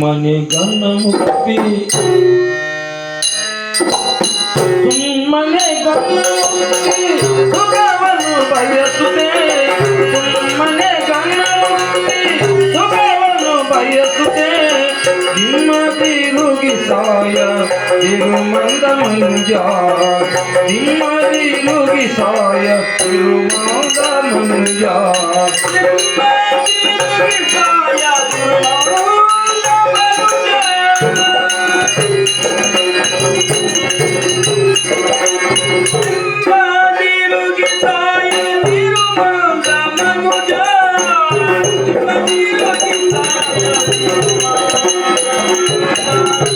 ಮನೆಗನ ಮುಪ್ಪಿ ಸುಮ್ಮನೆ சாய திருமந்தமஞ்சார் நிம்மதியுகி சாய திருமந்தமஞ்சார் நிம்மதியுகி சாய திருமந்தமஞ்சார்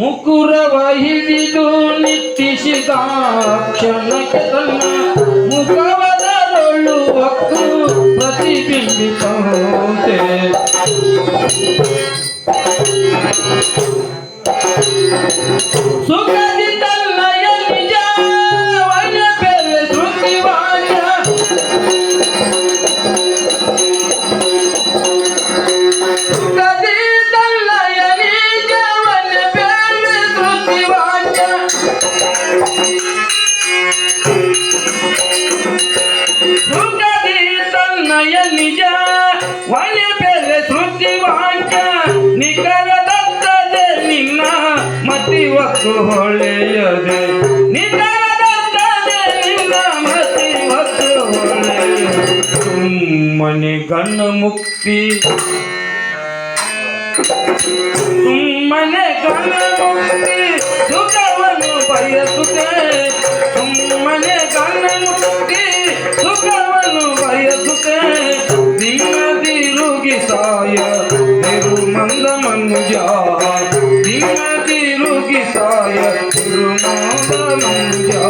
ಮುಕುರವ ಹಿಡಿದು ನಿಟ್ಟಿಸಿದ ಕ್ಷಣಕ್ಕೆ ತನ್ನ ಮುಖವದರೊಳ್ಳು मन मुक्ति। मन गन मुक्ति सुख सुखवन भय सुखे। मन गन मुक्ति सुख सुखवन भय सुखे। दीन दिरुगी साया दिरु मंद मन जा दीन दिरुगी साया दिरु मंद मन जा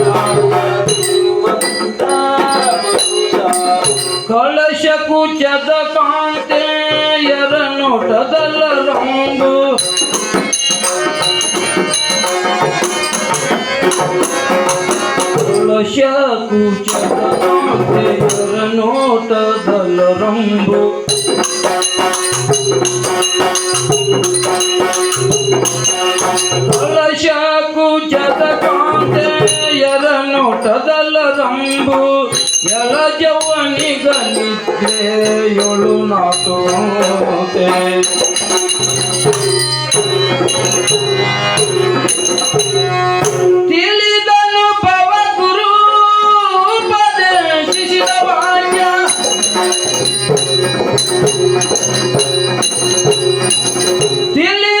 ಕಾಂತೆ ಎರ ನೋಟದಲ್ಲ ರಂಗು ಕಳಶ ಕೂಚದ ಕಾಂತೆ ಎರ ನೋಟದಲ್ಲ ರಂಬು ಕಳಶ ಜಗಕಾಂತೆಯರ ನೋಟದಲ್ಲದಂಬು ಎಲ ನೋಟದಲ್ಲ ರಂಬು ಎಳ ಜವನಿಗ ನಿದ್ರೆಯೊಳು ನಾಟೋತೆ ತಿಳಿದನು ಪವ ಗುರು, ಉಪದೇಶಿಸಿದ ವಾಕ್ಯ ತಿಳಿದನು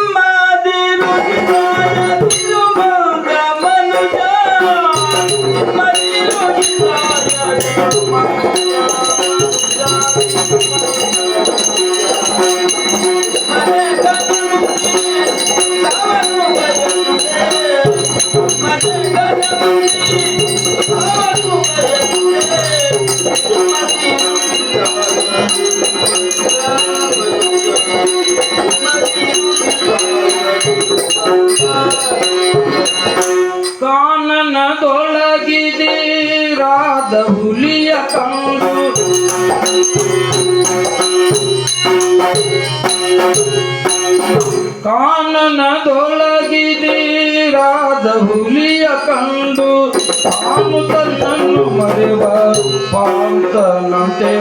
ಕಾನನದೊಳಗಿದೀರಾದ ಹುಲಿಯ ಕಂಡು ಕಾನನದೊಳಗಿದೀರಾದ ಹುಲಿಯ ಕಂಡು ತಾನು ತನ್ನನ್ನು ಮರೆವ ಪಾಂತನಂತೆ